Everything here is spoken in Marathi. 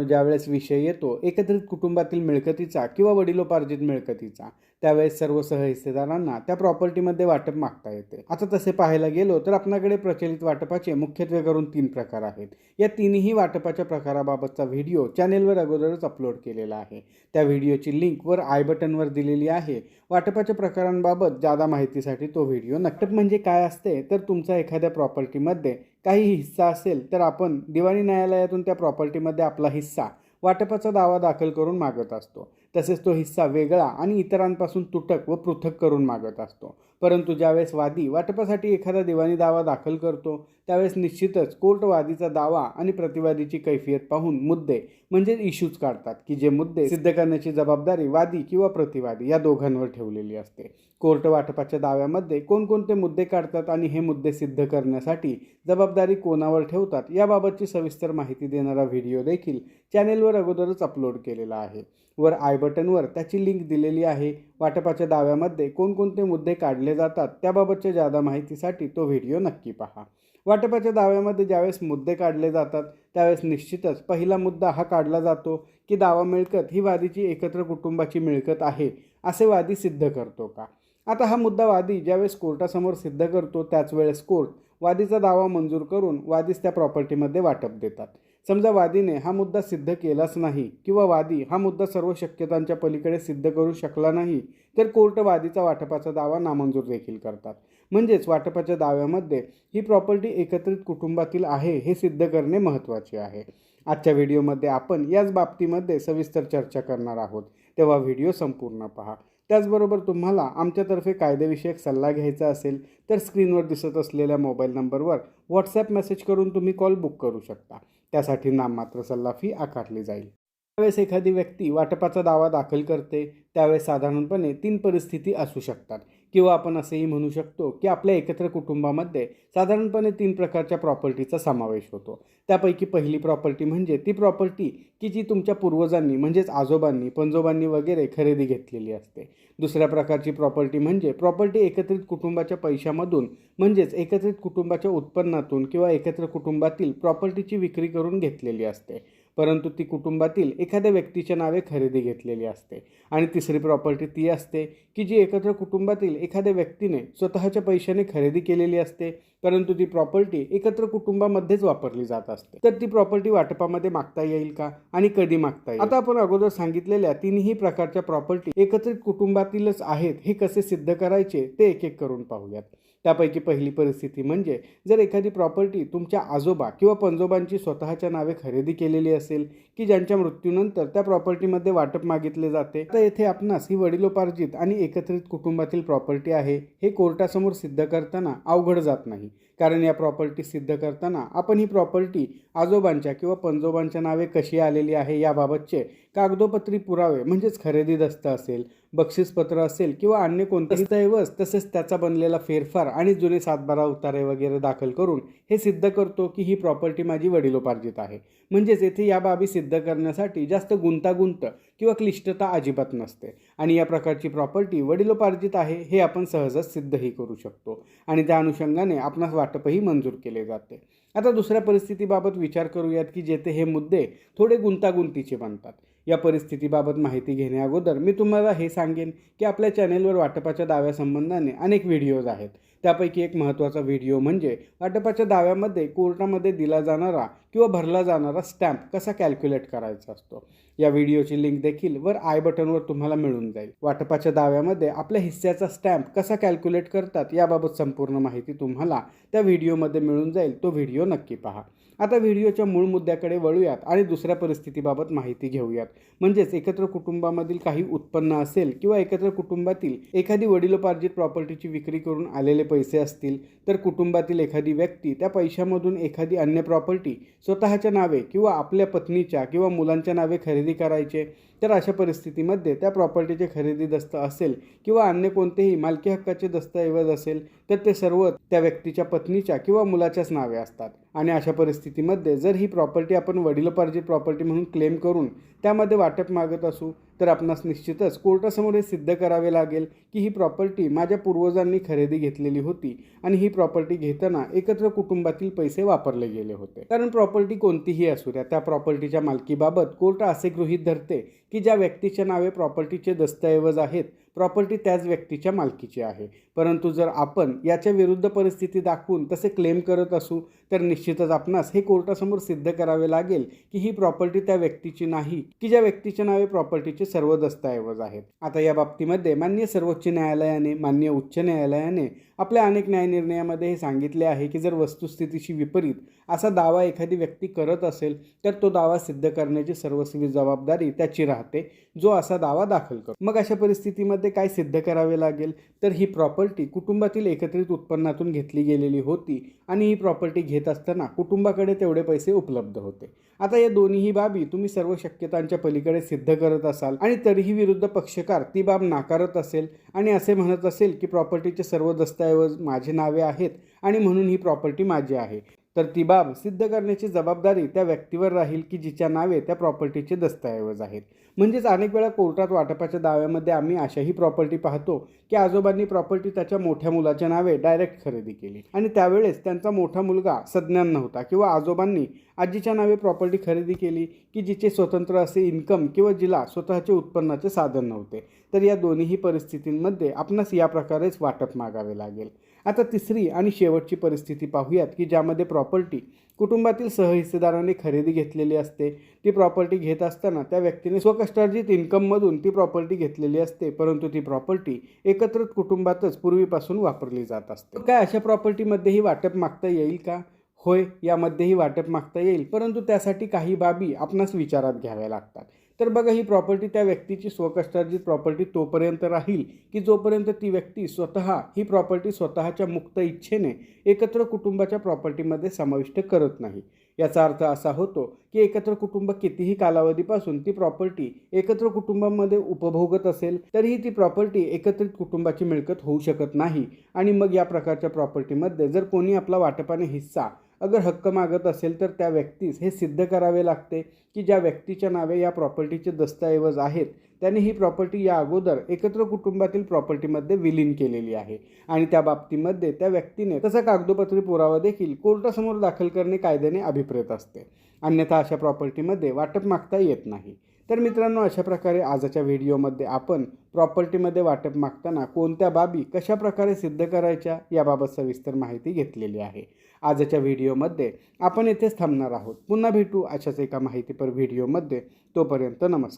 ज्यावेळेस विषय येतो एकत्रित कुटुंबातील मिळकतीचा किंवा वडिलोपार्जित मिळकतीचा त्यावेळेस सर्व सहहिस्सेदारांना त्या प्रॉपर्टीमध्ये वाटप मागता येते. आता तसे पाहायला गेलो तर आपणाकडे प्रचलित वाटपाचे मुख्यत्वे करून तीन प्रकार आहेत. या तिन्ही वाटपाच्या प्रकाराबाबतचा व्हिडिओ चॅनेलवर अगोदरच अपलोड केलेला आहे. त्या व्हिडिओची लिंक वर आय बटनवर दिलेली आहे. वाटपाच्या प्रकारांबाबत जादा माहितीसाठी तो व्हिडिओ नक्टप म्हणजे काय असते? तर तुमचा एखाद्या प्रॉपर्टीमध्ये काही हिस्सा असेल तर आपण दिवाणी न्यायालयातून त्या प्रॉपर्टीमध्ये आपला हिस्सा वाटपाचा दावा दाखल करून मागत असतो. तसेच तो हिस्सा वेगळा आणि इतरांपासून तुटक व पृथक करून मागत असतो. परंतु ज्यावेळेस वादी वाटपासाठी एखादा दिवाणी दावा दाखल करतो त्यावेळेस निश्चितच कोर्ट वादीचा दावा आणि प्रतिवादीची कैफियत पाहून मुद्दे म्हणजे इश्यूज काढतात की जे मुद्दे सिद्ध करण्याची जबाबदारी वादी किंवा प्रतिवादी या दोघांवर ठेवलेली असते. कोर्ट वाटपाच्या दाव्यामध्ये कोणकोणते मुद्दे काढतात आणि हे मुद्दे सिद्ध करण्यासाठी जबाबदारी कोणावर ठेवतात याबाबतची सविस्तर माहिती देणारा व्हिडिओ देखील चॅनेलवर अगोदरच अपलोड केलेला आहे. वर आय बटनवर त्याची लिंक दिलेली आहे. वाटपाच्या दाव्यामध्ये कोणकोणते मुद्दे काढले जातात त्याबाबतच्या जादा माहितीसाठी तो व्हिडिओ नक्की पहा. वाटपाच्या दाव्यामध्ये ज्यावेळेस मुद्दे काढले जातात त्यावेळेस निश्चितच पहिला मुद्दा हा काढला जातो की दावा मिळकत ही वादीची एकत्र कुटुंबाची मिळकत आहे असे वादी सिद्ध करतो का? आता हा मुद्दा वादी ज्यावेळेस कोर्टासमोर सिद्ध करतो त्याच वेळेस कोर्ट वादीचा दावा मंजूर करून वादीस त्या प्रॉपर्टीमध्ये वाटप देतात. समजा वादीने हा मुद्दा सिद्ध केलाच नाही किंवा वादी हा मुद्दा सर्व शक्यतांच्या पलीकडे सिद्ध करू शकला नाही तर कोर्ट वादीचा वाटपाचा दावा नामंजूर देखील करतात. म्हणजेच वाटपाच्या दाव्यामध्ये ही प्रॉपर्टी एकत्रित कुटुंबातील आहे हे सिद्ध करणे महत्त्वाचे आहे. आजच्या व्हिडिओमध्ये आपण याच बाबतीमध्ये सविस्तर चर्चा करणार आहोत. तेव्हा व्हिडिओ संपूर्ण पहा. त्याचबरोबर तुम्हाला आमच्यातर्फे कायदेविषयक सल्ला घ्यायचा असेल तर स्क्रीनवर दिसत असलेल्या मोबाईल नंबरवर व्हॉट्सॲप मेसेज करून तुम्ही कॉल बुक करू शकता. त्यासाठी नाममात्र सल्ला फी आकारली जाईल. त्यावेळेस एखादी व्यक्ती वाटपाचा दावा दाखल करते त्यावेळेस साधारणपणे तीन परिस्थिती असू शकतात. किंवा आपण असेही म्हणू शकतो की आपल्या एकत्र कुटुंबामध्ये साधारणपणे तीन प्रकारच्या प्रॉपर्टीचा समावेश होतो. त्यापैकी पहिली प्रॉपर्टी म्हणजे ती प्रॉपर्टी की जी तुमच्या पूर्वजांनी म्हणजेच आजोबांनी पंजोबांनी वगैरे खरेदी घेतलेली असते. दुसऱ्या प्रकारची प्रॉपर्टी म्हणजे प्रॉपर्टी एकत्रित कुटुंबाच्या पैशामधून म्हणजेच एकत्रित कुटुंबाच्या उत्पन्नातून किंवा एकत्र कुटुंबातील प्रॉपर्टीची विक्री करून घेतलेली असते. परंतु ती कुटुंबातील एखाद्या व्यक्तीच्या नावे खरेदी घेतलेली असते आणि तिसरी प्रॉपर्टी ती असते की जी एकत्र कुटुंबातील एखाद्या व्यक्तीने स्वतःच्या पैशाने खरेदी केलेली असते परंतु ती प्रॉपर्टी एकत्र कुटुंबामध्येच वापरली जात असते. तर ती प्रॉपर्टी वाटपामध्ये मागता येईल का आणि कधी मागता येईल? आता आपण अगोदर सांगितलेल्या तिन्ही प्रकारच्या प्रॉपर्टी एकत्रित कुटुंबातीलच आहेत हे कसे सिद्ध करायचे ते एक एक करून पाहूयात. त्यापैकी पहिली परिस्थिती म्हणजे जर एखादी प्रॉपर्टी तुमच्या आजोबा किंवा पंजोबांची स्वतःच्या नावे खरेदी केलेली असेल की ज्यांच्या मृत्यूनंतर त्या प्रॉपर्टीमध्ये वाटप मागितले जाते तर येथे आपणास ही वडिलोपार्जित आणि एकत्रित कुटुंबातील प्रॉपर्टी आहे हे कोर्टासमोर सिद्ध करताना अवघड जात नाही. कारण या प्रॉपर्टी सिद्ध करताना आपण ही प्रॉपर्टी आजोबांच्या किंवा पंजोबांच्या नावे कशी आलेली आहे याबाबतचे कागदोपत्री पुरावे म्हणजेच खरेदी दस्त असेल बक्षीसपत्र असेल किंवा अन्य कोणतेही दस्तऐवज तसेच त्याचा बनलेला फेरफार आणि जुने सातबारा उतारे वगैरे दाखल करून हे सिद्ध करतो की ही प्रॉपर्टी माझी वडिलोपार्जित आहे. म्हणजेच येथे या बाबी सिद्ध करण्यासाठी जास्त गुंतागुंत किंवा क्लिष्टता अजिबात नसते. आणि या प्रकारची प्रॉपर्टी वडिलोपार्जित आहे हे आपण सहजच सिद्धही करू शकतो. आणि त्या अनुषंगाने आपणास वाटपही मंजूर केले जाते. आता दुसऱ्या परिस्थितीबाबत विचार करूयात की जेथे हे मुद्दे थोडे गुंतागुंतीचे बनतात. या परिस्थितीबाबत माहिती घेण्याअगोदर मी तुम्हाला हे सांगेन की आपल्या चॅनेलवर वाटपाच्या दाव्यासंबंधाने अनेक व्हिडिओज आहेत. त्यापैकी एक महत्त्वाचा व्हिडिओ म्हणजे वाटपाच्या दाव्यामध्ये कोर्टामध्ये दिला जाणारा किंवा भरला जाणारा स्टॅम्प कसा कॅल्क्युलेट करायचा असतो. या व्हिडिओची लिंक देखील वर आय बटनवर तुम्हाला मिळून जाईल. वाटपाच्या दाव्यामध्ये आपल्या हिस्स्याचा स्टॅम्प कसा कॅल्क्युलेट करतात याबाबत संपूर्ण माहिती तुम्हाला त्या व्हिडिओमध्ये मिळून जाईल. तो व्हिडिओ नक्की पहा. आता व्हिडिओच्या मूळ मुद्द्याकडे वळूयात आणि दुसऱ्या परिस्थितीबाबत माहिती घेऊयात. म्हणजेच एकत्र कुटुंबामधील काही उत्पन्न असेल किंवा एकत्र कुटुंबातील एखादी वडिलोपार्जित प्रॉपर्टीची विक्री करून आलेले पैसे असतील तर कुटुंबातील एखादी व्यक्ती त्या पैशामधून एखादी अन्य प्रॉपर्टी स्वतःच्या नावे किंवा आपल्या पत्नीच्या किंवा मुलांच्या नावे खरेदी करायचे तर अशा परिस्थितीमध्ये त्या प्रॉपर्टीचे खरेदी दस्त असेल किंवा अन्य कोणतेही मालकी हक्काचे दस्तऐवज असेल तर ते सर्व त्या व्यक्तीच्या पत्नीच्या किंवा मुलाच्याच नावे असतात. आणि अशा परिस्थितीमध्ये जर ही प्रॉपर्टी आपण वडिलोपार्जित प्रॉपर्टी म्हणून क्लेम करून त्यामध्ये वाटप मागत असू तर आपणास निश्चितच कोर्टासमोर हे सिद्ध करावे लागेल की ही प्रॉपर्टी माझ्या पूर्वजांनी खरेदी घेतलेली होती आणि ही प्रॉपर्टी घेताना एकत्र कुटुंबातील पैसे वापरले गेले होते. कारण प्रॉपर्टी कोणतीही असू द्या त्या प्रॉपर्टीच्या मालकीबाबत कोर्ट असे गृहीत धरते की ज्या व्यक्तीच्या नावे प्रॉपर्टीचे दस्तऐवज आहेत प्रॉपर्टी त्याच व्यक्तीच्या मालकीची आहे. परंतु जर आपण याच्या विरुद्ध परिस्थिती दाखवून तसे क्लेम करत असू तर निश्चितच आपणास हे कोर्टासमोर सिद्ध करावे लागेल की ही प्रॉपर्टी त्या व्यक्तीची नाही की ज्या व्यक्तीच्या नावे प्रॉपर्टीचे सर्व दस्तऐवज आहेत. आता या बाबतीमध्ये मान्य सर्वोच्च न्यायालयाने मान्य उच्च न्यायालयाने आपल्या अनेक न्यायनिर्णयामध्ये हे सांगितले आहे की जर वस्तुस्थितीशी विपरीत असा दावा एखादी व्यक्ती करत असेल तर तो दावा सिद्ध करण्याची सर्वस्वी जबाबदारी त्याची राहते जो असा दावा दाखल करतो. मग अशा परिस्थितीमध्ये काय सिद्ध करावे लागेल? तर ही प्रॉपर्टी कुटुंबातील एकत्रित उत्पन्नातून घेतली गेलेली होती आणि ही प्रॉपर्टी घेत असताना कुटुंबाकडे तेवढे पैसे उपलब्ध होते. आता या दोन्हीही बाबी तुम्ही सर्व शक्यतांच्या पलीकडे सिद्ध करत असाल आणि तरीही विरुद्ध पक्षकार ती बाब नाकारत असेल आणि असे म्हणत असेल की प्रॉपर्टीचे सर्व दस्तऐवज माझे नावे आहेत आणि म्हणून ही प्रॉपर्टी माझी आहे. तर ती बाब सिद्ध करण्याची जबाबदारी त्या व्यक्तीवर राहील की जिच्या नावे त्या प्रॉपर्टीचे दस्तऐवज आहेत. म्हणजेच अनेक वेळा कोर्टात वाटपाच्या दाव्यामध्ये आम्ही अशाही प्रॉपर्टी पाहतो की आजोबांनी प्रॉपर्टी त्याच्या मोठ्या मुलाच्या नावे डायरेक्ट खरेदी केली आणि त्यावेळेस त्यांचा मोठा मुलगा सज्ञान नव्हता किंवा आजोबांनी आजीच्या नावे प्रॉपर्टी खरेदी केली की जिचे स्वतंत्र असे इन्कम किंवा जिला स्वतःचे उत्पन्नाचे साधन नव्हते. तर या दोन्हीही परिस्थितींमध्ये आपणास या प्रकारेच वाटप मागावे लागेल. आता तिसरी आणि शेवटची परिस्थिती पाहूयात की ज्यामध्ये प्रॉपर्टी कुटुंबातील सहहिस्सेदाराने खरेदी घेतलेली असते. ती प्रॉपर्टी घेत असताना त्या व्यक्तीने स्वकष्टार्जित इन्कममधून ती प्रॉपर्टी घेतलेली असते परंतु ती प्रॉपर्टी एकत्रित कुटुंबातच पूर्वीपासून वापरली जात असते. काय अशा प्रॉपर्टीमध्येही वाटप मागता येईल का? होय यामध्येही वाटप मागता येईल परंतु त्यासाठी काही बाबी आपणास विचारात घ्याव्या लागतात. तर बघा ही प्रॉपर्टी त्या व्यक्तीची स्वकष्टार्जित प्रॉपर्टी तोपर्यंत राहील की जोपर्यंत ती व्यक्ती स्वतः ही प्रॉपर्टी स्वतःच्या मुक्त इच्छेने एकत्र कुटुंबाच्या प्रॉपर्टीमध्ये समाविष्ट करत नाही. याचा अर्थ असा होतो की एकत्र कुटुंब कितीही कालावधीपासून ती प्रॉपर्टी एकत्र कुटुंबामध्ये उपभोगत असेल तरीही ती प्रॉपर्टी एकत्रित कुटुंबाची मिळकत होऊ शकत नाही. आणि मग या प्रकारच्या प्रॉपर्टीमध्ये जर कोणी आपला वाटपाने हिस्सा अगर हक्क मागत असेल तर त्या व्यक्तीस हे सिद्ध करावे लागते की ज्या व्यक्तीच्या नावे या प्रॉपर्टीचे दस्तऐवज आहेत त्याने ही प्रॉपर्टी या अगोदर एकत्र कुटुंबातील प्रॉपर्टीमध्ये विलीन केलेली आहे. आणि त्या बाबतीमध्ये त्या व्यक्तीने तसा कागदोपत्री पुरावा देखील कोर्टासमोर दाखल करणे कायद्याने अभिप्रेत असते. अन्यथा अशा प्रॉपर्टीमध्ये वाटप मागता येत नाही. तर मित्रांनो अशा प्रकारे आजच्या व्हिडिओमध्ये आपण प्रॉपर्टीमध्ये वाटप मागताना कोणत्या बाबी कशा प्रकारे सिद्ध करायच्या याबाबत सविस्तर माहिती घेतलेली आहे. आजच्या व्हिडिओमध्ये आपण येथेच थांबणार आहोत. पुन्हा भेटू अशाच एका माहितीपर व्हिडिओमध्ये. तोपर्यंत नमस्कार.